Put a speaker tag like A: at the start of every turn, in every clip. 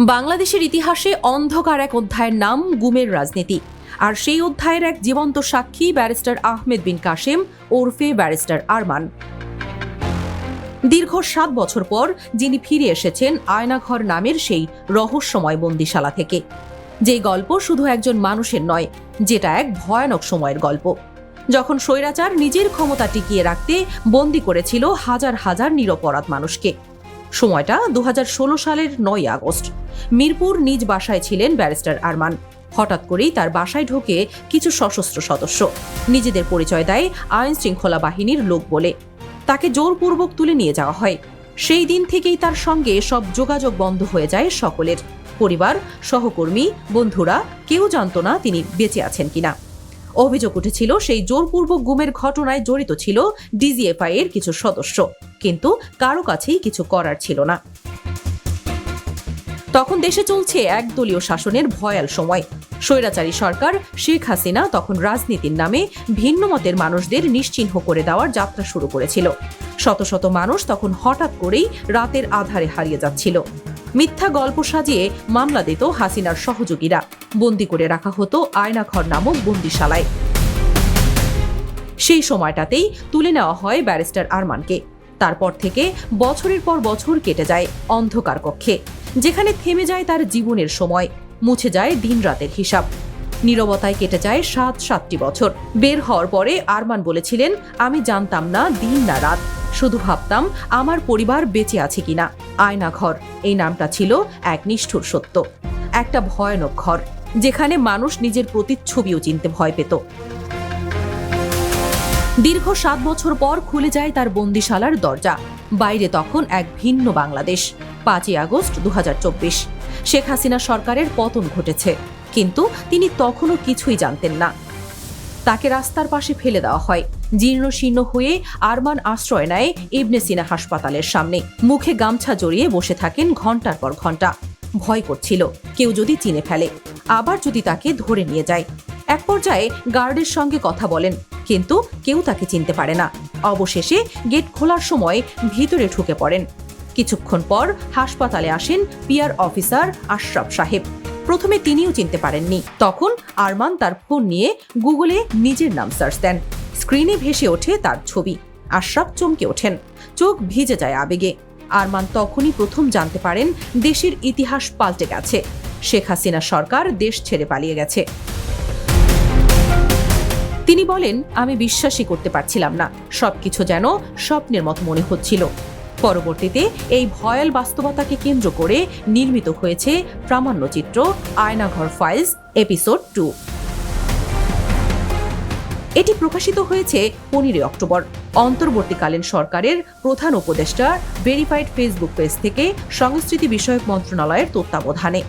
A: বাংলাদেশের ইতিহাসে অন্ধকার এক অধ্যায়ের নাম গুমের রাজনীতি। আর সেই অধ্যায়ের এক জীবন্ত সাক্ষী ব্যারিস্টার আহমেদ বিন কাশেম ওরফে ব্যারিস্টার আরমান। দীর্ঘ সাত বছর পর যিনি ফিরে এসেছেন আয়নাঘর নামের সেই রহস্যময় বন্দিশালা থেকে। যে গল্প শুধু একজন মানুষের নয়, যেটা এক ভয়ানক সময়ের গল্প। যখন স্বৈরাচার নিজের ক্ষমতা টিকিয়ে রাখতে বন্দি করেছিল হাজার হাজার নিরপরাধ মানুষকে। সময়টা দু হাজার ষোলো সালের নয় আগস্ট। মিরপুর নিজ বাসায় ছিলেন ব্যারিস্টার আরমান। হঠাৎ করেই তার বাসায় ঢোকে কিছু সশস্ত্র সদস্য। নিজেদের পরিচয় দেয় আইন শৃঙ্খলা বাহিনীর লোক বলে। তাকে জোরপূর্বক তুলে নিয়ে যাওয়া হয়। সেই দিন থেকেই তার সঙ্গে সব যোগাযোগ বন্ধ হয়ে যায় সকলের। পরিবার, সহকর্মী, বন্ধুরা, কেউ জানত না তিনি বেঁচে আছেন কিনা। অভিযোগ উঠেছিল সেই জোরপূর্বক গুমের ঘটনায় জড়িত ছিল ডিজিএফআই এর কিছু সদস্য। কিন্তু কারও কাছেই কিছু করার ছিল না। তখন দেশে চলছে একদলীয় শাসনের ভয়াল সময়। স্বৈরাচারী সরকার শেখ হাসিনা তখন রাজনীতির নামে ভিন্ন মতের মানুষদের নিশ্চিহ্ন করে দেওয়ার যাত্রা শুরু করেছিল। শত শত মানুষ তখন হঠাৎ করেই রাতের আধারে হারিয়ে যাচ্ছিল। মিথ্যা গল্প সাজিয়ে মামলা দিত হাসিনার সহযোগীরা। বন্দি করে রাখা হতো আয়নাঘর নামক বন্দিশালায়। সেই সময়টাতেই তুলে নেওয়া হয় ব্যারিস্টার আরমানকে। তারপর থেকে বছরের পর বছর কেটে যায় অন্ধকার কক্ষে, যেখানে থেমে যায় তার জীবনের সময়, মুছে যায় দিন রাতের হিসাব। নীরবতায় কেটে যায় সাত সাতটি বছর। বের হওয়ার পরে আরমান বলেছিলেন, আমি জানতাম না দিন না রাত। শুধু ভাবতাম আমার পরিবার বেঁচে আছে কিনা। আয়না ঘর এই নামটা ছিল এক নিষ্ঠুর সত্য। একটা ভয়ানক ঘর, যেখানে মানুষ নিজের প্রতিচ্ছবিও চিনতে ভয় পেত। দীর্ঘ সাত বছর পর খুলে যায় তার বন্দিশালার দরজা, বাইরে তখন এক ভিন্ন বাংলাদেশ, পাঁচই আগস্ট দু হাজার চব্বিশ। শেখ হাসিনা সরকারের পতন ঘটেছে, কিন্তু তিনি তখনও কিছুই জানতেন না। তাকে রাস্তার পাশে ফেলে দেওয়া হয়, জীর্ণ শীর্ণ হয়ে আরমান আশ্রয় নেয় ইবনে সিনা হাসপাতালের সামনে। মুখে গামছা জড়িয়ে বসে থাকেন ঘণ্টার পর ঘণ্টা ভয় করছিল, কেউ যদি চিনে ফেলে, আবার যদি তাকে ধরে নিয়ে যায়। এক পর্যায়ে গার্ডের সঙ্গে কথা বলেন, কিন্তু কেউ তাকে চিনতে পারে না। অবশেষে গেট খোলার সময় ভিতরে ঢুকে পড়েন। কিছুক্ষণ পর হাসপাতালে আসেন পিআর অফিসার আশরাফ সাহেব। প্রথমে তিনিও চিনতে পারেননি। তখন আরমান তার ফোন নিয়ে গুগলে নিজের নাম সার্চ দেন। স্ক্রিনে ভেসে ওঠে তার ছবি। আশরাফ চমকে ওঠেন। চোখ ভিজে যায় আবেগে। আরমান তখনই প্রথম জানতে পারেন দেশের ইতিহাস পাল্টে গেছে। শেখ হাসিনা সরকার দেশ ছেড়ে পালিয়ে গেছে। তিনি বলেন, আমি বিশ্বাসই করতে পারছিলাম না। সবকিছু যেন স্বপ্নের মতো মনে হচ্ছিল। পরবর্তীতে এই ভয়াল বাস্তবতাকে কেন্দ্র করে নির্মিত হয়েছে প্রামাণ্যচিত্র আয়নাঘর ফাইলস, এপিসোড টু। এটি প্রকাশিত হয়েছে পনেরোই অক্টোবর। অন্তর্বর্তীকালীন সরকারের প্রধান উপদেষ্টা ভেরিফাইড ফেসবুক পেজ থেকে সংস্কৃতি বিষয়ক মন্ত্রণালয়ের তত্ত্বাবধানে।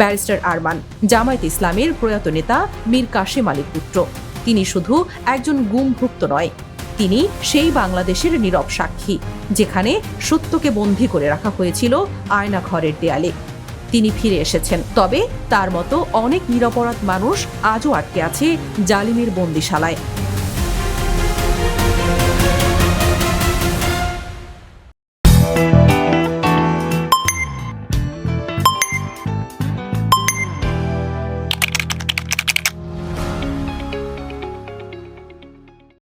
A: ব্যারিস্টার আরমান, জামায়াত ইসলামের প্রয়াত নেতা মীর কাশেম আলীর পুত্র। তিনি শুধু একজন গুমভুক্ত নয়, তিনি সেই বাংলাদেশের নীরব সাক্ষী, যেখানে সত্যকে বন্দী করে রাখা হয়েছিল আয়না ঘরের দেয়ালে। তিনি ফিরে এসেছেন, তবে তার মতো অনেক নিরপরাধ মানুষ আজও আটকে আছে জালিমের বন্দিশালায়।